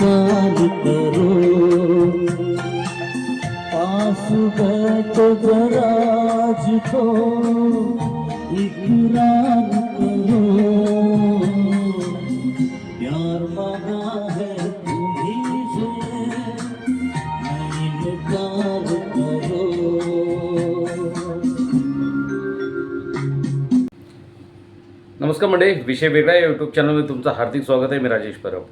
इनकार करो पास बैठो जरा जिको इकरार करो प्यार मांगा है तुम्हें से नहीं इनकार करो। नमस्कार मंडळी विषय वेगळा या यूट्यूब चॅनलमध्ये तुमचं हार्दिक स्वागत आहे. मी राजेश परब.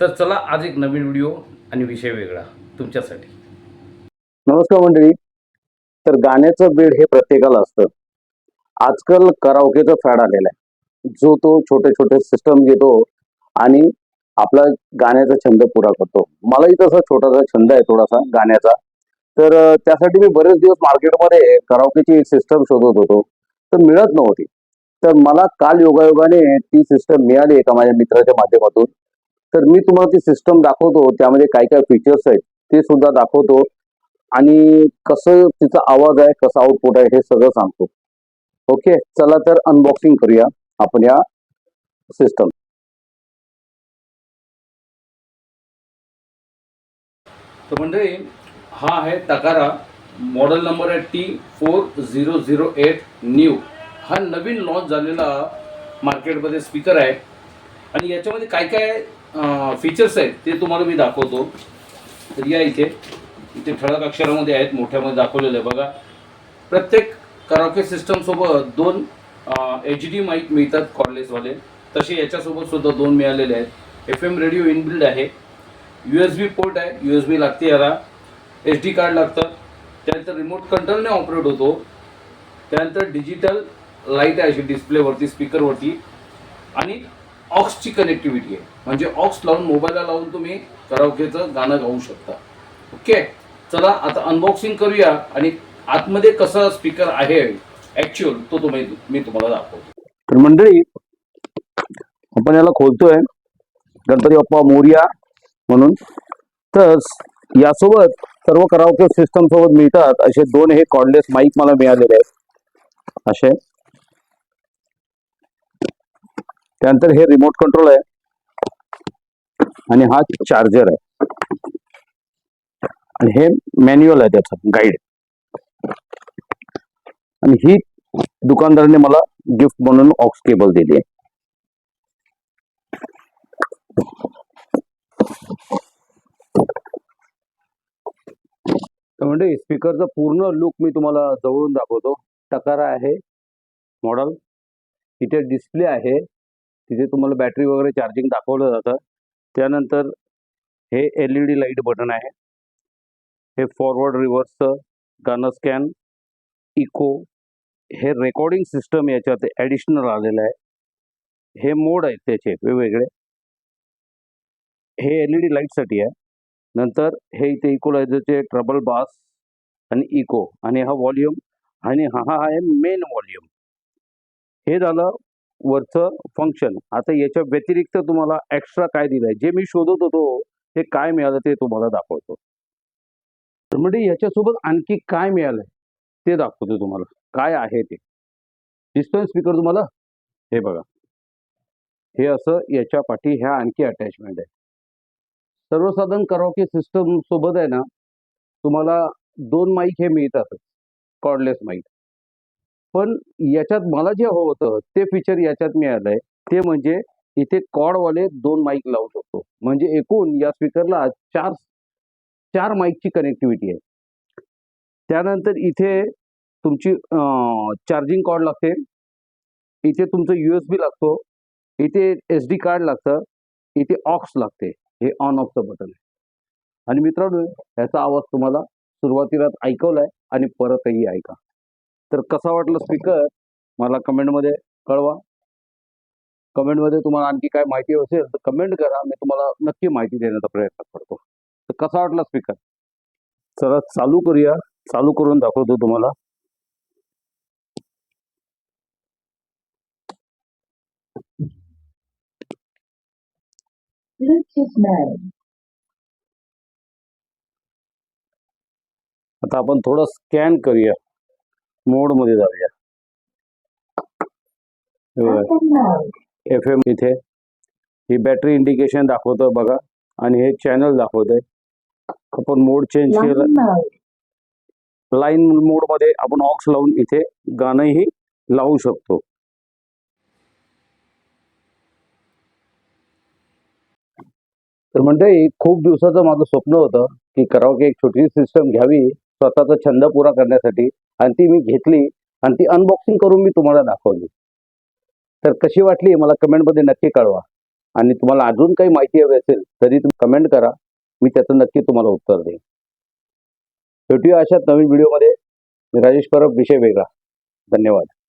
तर चला आज एक नवीन व्हिडिओ आणि विषय वेगळा तुमच्यासाठी. नमस्कार मंडळी. तर गाण्याचं बीड हे प्रत्येकाला असतं. आजकाल कराओकेचा फॅड आलेला आहे. जो तो छोटे छोटे सिस्टम घेतो आणि आपला गाण्याचा छंद पुरा करतो. मलाही तसा छोटासा छंद आहे थोडासा गाण्याचा. तर त्यासाठी मी बरेच दिवस मार्केटमध्ये कराओकेची एक सिस्टम शोधत होतो. तर मिळत नव्हती. तर मला काल योगायोगाने ती सिस्टम मिळाली एका माझ्या मित्राच्या माध्यमातून. तर मी तुम्हाला ती सिस्टम दाखवतो. त्यामध्ये काय काय फीचर्स आहेत ते सुद्धा दाखवतो. आणि कसं तिचा आवाज आहे कसा आउटपुट आहे हे सगळं सांगतो. ओके चला तर अनबॉक्सिंग करूया आपण या सिस्टम तर मंडळी हा आहे तकारा. मॉडेल नंबर आहे T four zero zero eight new हा नवीन लॉन्च झालेला मार्केटमध्ये स्पीकर आहे. आणि याच्यामध्ये काय काय फीचर्स आहेत ते तुम्हाला मी दाखवतो. तर या इथे इथे ठळक अक्षरामध्ये आहेत मोठ्यामध्ये दाखवलेलं आहे. बघा प्रत्येक कराओके सिस्टमसोबत दोन एच डी माईक मिळतात कॉर्डलेसवाले तसे याच्यासोबत सुद्धा दोन मिळालेले आहेत. एफ एम रेडिओ इनबिल्ड आहे. यू एस बी पोर्ट आहे. यू एस बी लागते याला. एच डी कार्ड लागतं. त्यानंतर रिमोट कंट्रोलने ऑपरेट होतो. त्यानंतर डिजिटल लाइट आहे अशी डिस्प्लेवरती स्पीकरवरती आणि ऑक्सची कनेक्टिव्हिटी आहे. म्हणजे ऑक्स लावून मोबाईलला लावून तुम्ही कराओकेचं गाणं गाऊ शकता. ओके चला आता अनबॉक्सिंग करूया आणि आतमध्ये कसा स्पीकर आहे ऍक्च्युअल तो तुम्ही मी तुम्हाला दाखवतो. तर मंडळी आपण याला खोलतोय. गणपती बाप्पा मोर्या म्हणून. तर यासोबत सर्व कराओके सिस्टम सोबत मिळतात. असे दोन हे कॉर्डलेस माईक मला मिळालेले आहेत. असे. त्यानंतर हे रिमोट कंट्रोल आहे. आणि हा चार्जर आहे. आणि हे मॅन्युअल आहे त्याचं गाईड आणि ही दुकानदाराने मला गिफ्ट म्हणून ऑक्स केबल दिली आहे. तर म्हणजे स्पीकरचा पूर्ण लुक मी तुम्हाला जवळून दाखवतो. टकारा आहे मॉडल इथे डिस्प्ले आहे. तिथे तुम्हाला बॅटरी वगैरे चार्जिंग दाखवलं जातं. त्यानंतर हे L E D light button आहे. हे फॉरवर्ड रिव्हर्सचं गाणं स्कॅन इको हे रेकॉर्डिंग सिस्टम याच्यात ॲडिशनल आलेलं आहे. हे मोड आहेत त्याचे वेगवेगळे. हे एल ई डी लाईटसाठी आहे. नंतर हे इथे इकोलायझरचे ट्रबल बास आणि इको आणि हा व्हॉल्यूम आणि हा हा आहे मेन व्हॉल्यूम हे झालं वरचं फंक्शन आता याच्या व्यतिरिक्त तुम्हाला एक्स्ट्रा काय दिलं आहे? जे मी शोधत होतो ते काय मिळालं ते तुम्हाला दाखवतो. तर म्हणजे याच्यासोबत आणखी काय मिळालंय? ते दाखवतो तुम्हाला. काय आहे ते? डिस्टन्स स्पीकर तुम्हाला? हे बघा. हे असं याच्या पाठी ह्या आणखी अटॅचमेंट आहे. सर्वसाधारण कराओके सिस्टम सोबत आहे ना तुम्हाला दोन माईक हे मिळतातच. कॉर्डलेस माईक पण याच्यात मला जे हवं होतं ते फीचर याच्यात मिळालंय. ते म्हणजे इथे कॉडवाले दोन माईक लावू शकतो. म्हणजे एकूण या स्पीकरला चार चार माईकची कनेक्टिव्हिटी आहे. त्यानंतर इथे तुमची चार्जिंग कॉर्ड लागते. इथे तुमचं यू एस बी लागतो. इथे एस डी कार्ड लागतं. इथे ऑक्स लागते. हे ऑन ऑफचं बटन आहे. आणि मित्रांनो याचा आवाज तुम्हाला सुरुवातीलाच ऐकवलाय आणि परतही ऐका. तर कसा वाटलं स्पीकर मला कमेंटमध्ये कळवा. कमेंटमध्ये तुम्हाला आणखी काय माहिती असेल तर कमेंट करा. मी तुम्हाला नक्की माहिती देण्याचा प्रयत्न करतो. तर कसा वाटला स्पीकर चला चालू करूया. चालू करून दाखवतो तुम्हाला. आता आपण थोडं स्कॅन करूया. मोडमध्ये जाऊया. एफ एम इथे. ही बॅटरी इंडिकेशन दाखवतं बघा. आणि हे चॅनल दाखवत आहे आपण मोड चेंज केला. लाईन मोडमध्ये आपण ऑक्स लावून इथे गाणंही लावू शकतो. तर मंडळी खूप दिवसाचं माझं स्वप्न होतं की करावं एक छोटी सिस्टम घ्यावी स्वतःचा छंद पुरा करण्यासाठी. आणि ती मी घेतली आणि ती अनबॉक्सिंग करून मी तुम्हाला दाखवली. तर कशी वाटली मला कमेंटमध्ये नक्की कळवा. आणि तुम्हाला अजून काही माहिती हवी असेल तरी तुम्ही कमेंट करा. मी त्याचं नक्की तुम्हाला उत्तर देईन. भेटूया अशाच नवीन व्हिडिओमध्ये राजेश परब विषय वेगळा. धन्यवाद.